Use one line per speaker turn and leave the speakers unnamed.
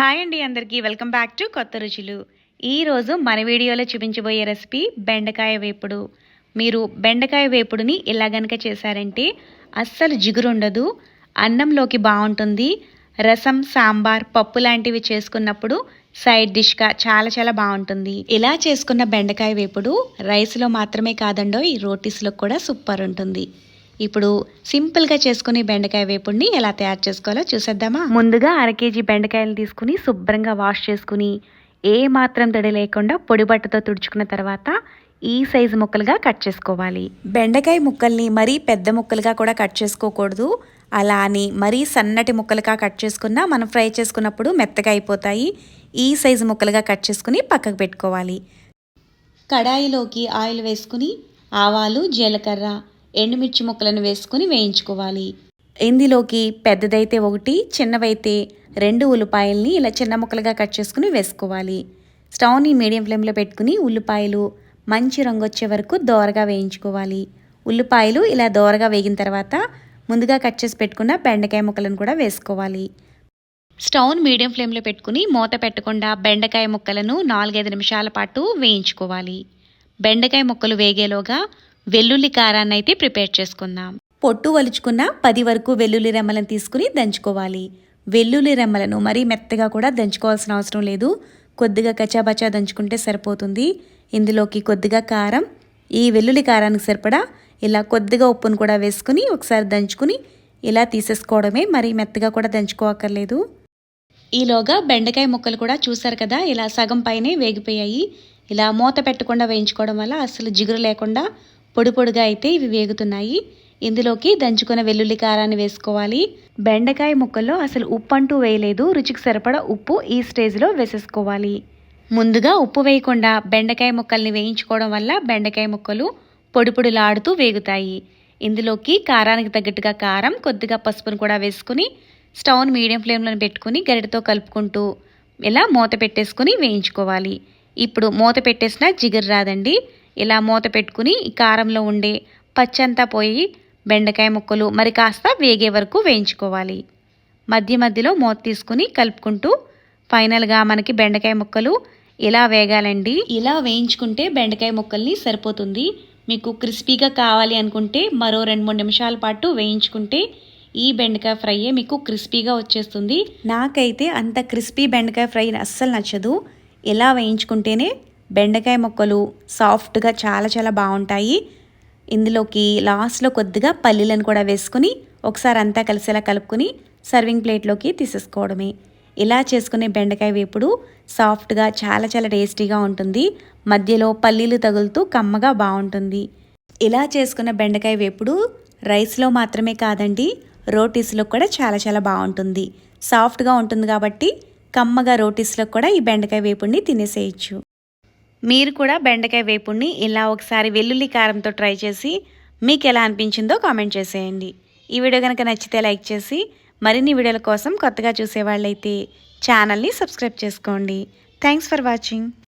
Hi అండి అందరికీ. Welcome back to కొత్త రుచులు. ఈరోజు మన వీడియోలో చూపించబోయే రెసిపీ బెండకాయ వేపుడు. మీరు బెండకాయ వేపుడుని ఇలా గనక చేశారంటే అస్సలు జిగురుండదు అన్నంలోకి బాగుంటుంది. రసం సాంబార్ పప్పు లాంటివి చేసుకున్నప్పుడు సైడ్ డిష్గా చాలా చాలా బాగుంటుంది. ఇలా చేసుకున్న బెండకాయ వేపుడు రైస్లో మాత్రమే కాదండో ఈ రోటీస్లో కూడా సూపర్ ఉంటుంది. ఇప్పుడు సింపుల్గా చేసుకునే బెండకాయ వేపుడిని ఎలా తయారు చేసుకోవాలో చూసేద్దామా? ముందుగా అర కేజీ బెండకాయలు తీసుకుని శుభ్రంగా వాష్ చేసుకుని ఏ మాత్రం తడి లేకుండా పొడి బట్టతో తుడుచుకున్న తర్వాత ఈ సైజు ముక్కలుగా కట్ చేసుకోవాలి. బెండకాయ ముక్కల్ని మరీ పెద్ద ముక్కలుగా కూడా కట్ చేసుకోకూడదు. అలా అని మరీ సన్నటి ముక్కలుగా కట్ చేసుకున్నా మనం ఫ్రై చేసుకున్నప్పుడు మెత్తగా అయిపోతాయి. ఈ సైజు ముక్కలుగా కట్ చేసుకుని పక్కకు పెట్టుకోవాలి. కడాయిలోకి ఆయిల్ వేసుకుని ఆవాలు జీలకర్ర ఎండుమిర్చి ముక్కలను వేసుకుని వేయించుకోవాలి. ఇందులోకి పెద్దదైతే ఒకటి చిన్నవైతే రెండు ఉల్లిపాయల్ని ఇలా చిన్న ముక్కలుగా కట్ చేసుకుని వేసుకోవాలి. స్టవ్ని మీడియం ఫ్లేమ్లో పెట్టుకుని ఉల్లిపాయలు మంచి రంగు వచ్చే వరకు దోరగా వేయించుకోవాలి. ఉల్లిపాయలు ఇలా దోరగా వేగిన తర్వాత ముందుగా కట్ చేసి పెట్టుకున్న బెండకాయ ముక్కలను కూడా వేసుకోవాలి. స్టవ్ను మీడియం ఫ్లేమ్లో పెట్టుకుని మూత పెట్టకుండా బెండకాయ ముక్కలను నాలుగైదు నిమిషాల పాటు వేయించుకోవాలి. బెండకాయ ముక్కలు వేగేలోగా వెల్లుల్లి కారాన్ని అయితే ప్రిపేర్ చేసుకుందాం. పొట్టు వలుచుకున్న పది వరకు వెల్లుల్లి రెమ్మలను తీసుకుని దంచుకోవాలి. వెల్లుల్లి రెమ్మలను మరీ మెత్తగా కూడా దంచుకోవాల్సిన అవసరం లేదు. కొద్దిగా కచాబచా దంచుకుంటే సరిపోతుంది. ఇందులోకి కొద్దిగా కారం ఈ వెల్లుల్లి కారానికి సరిపడా ఇలా కొద్దిగా ఉప్పును కూడా వేసుకుని ఒకసారి దంచుకుని ఇలా తీసేసుకోవడమే మరీ మెత్తగా కూడా దంచుకోవక్కర్లేదు. ఈలోగా బెండకాయ ముక్కలు కూడా చూసారు కదా ఇలా సగం పైనే వేగిపోయాయి. ఇలా మూత పెట్టకుండా వేయించుకోవడం వల్ల అసలు జిగురు లేకుండా పొడి పొడిగా అయితే ఇవి వేగుతున్నాయి. ఇందులోకి దంచుకున్న వెల్లుల్లి కారాన్ని వేసుకోవాలి. బెండకాయ ముక్కల్లో అసలు ఉప్పు అంటూ వేయలేదు. రుచికి సరిపడా ఉప్పు ఈ స్టేజ్లో వేసేసుకోవాలి. ముందుగా ఉప్పు వేయకుండా బెండకాయ ముక్కల్ని వేయించుకోవడం వల్ల బెండకాయ ముక్కలు పొడిపొడిలాడుతూ వేగుతాయి. ఇందులోకి కారానికి తగ్గట్టుగా కారం కొద్దిగా పసుపును కూడా వేసుకుని స్టవ్ను మీడియం ఫ్లేమ్లో పెట్టుకుని గరిటతో కలుపుకుంటూ ఇలా మూత పెట్టేసుకుని వేయించుకోవాలి. ఇప్పుడు మూత పెట్టేసిన జిగురు రాదండి. ఇలా మూత పెట్టుకుని ఈ కారంలో ఉండే పచ్చంతా పోయి బెండకాయ ముక్కలు మరి కాస్త వేగే వరకు వేయించుకోవాలి. మధ్య మధ్యలో మూత తీసుకుని కలుపుకుంటూ ఫైనల్గా మనకి బెండకాయ ముక్కలు ఇలా వేగాలండి? ఇలా వేయించుకుంటే బెండకాయ ముక్కల్ని సరిపోతుంది. మీకు క్రిస్పీగా కావాలి అనుకుంటే మరో రెండు మూడు నిమిషాల పాటు వేయించుకుంటే ఈ బెండకాయ ఫ్రై మీకు క్రిస్పీగా వచ్చేస్తుంది. నాకైతే అంత క్రిస్పీ బెండకాయ ఫ్రై అస్సలు నచ్చదు. ఇలా వేయించుకుంటేనే బెండకాయ ముక్కలు సాఫ్ట్గా చాలా చాలా బాగుంటాయి. ఇందులోకి లాస్ట్లో కొద్దిగా పల్లీలను కూడా వేసుకుని ఒకసారి అంతా కలిసేలా కలుపుకుని సర్వింగ్ ప్లేట్లోకి తీసేసుకోవడమే. ఇలా చేసుకునే బెండకాయ వేపుడు సాఫ్ట్గా చాలా చాలా టేస్టీగా ఉంటుంది. మధ్యలో పల్లీలు తగులుతూ కమ్మగా బాగుంటుంది. ఇలా చేసుకున్న బెండకాయ వేపుడు రైస్లో మాత్రమే కాదండి రోటీస్లో కూడా చాలా చాలా బాగుంటుంది. సాఫ్ట్గా ఉంటుంది కాబట్టి కమ్మగా రోటీస్లో కూడా ఈ బెండకాయ వేపుడిని తినేసేయచ్చు. మీరు కూడా బెండకాయ వేపుడిని ఇలా ఒకసారి వెల్లుల్లి కారంతో ట్రై చేసి మీకు ఎలా అనిపించిందో కామెంట్ చేసేయండి. ఈ వీడియో కనుక నచ్చితే లైక్ చేసి మరిన్ని వీడియోల కోసం కొత్తగా చూసేవాళ్ళైతే ఛానల్ని సబ్స్క్రైబ్ చేసుకోండి. Thanks for watching.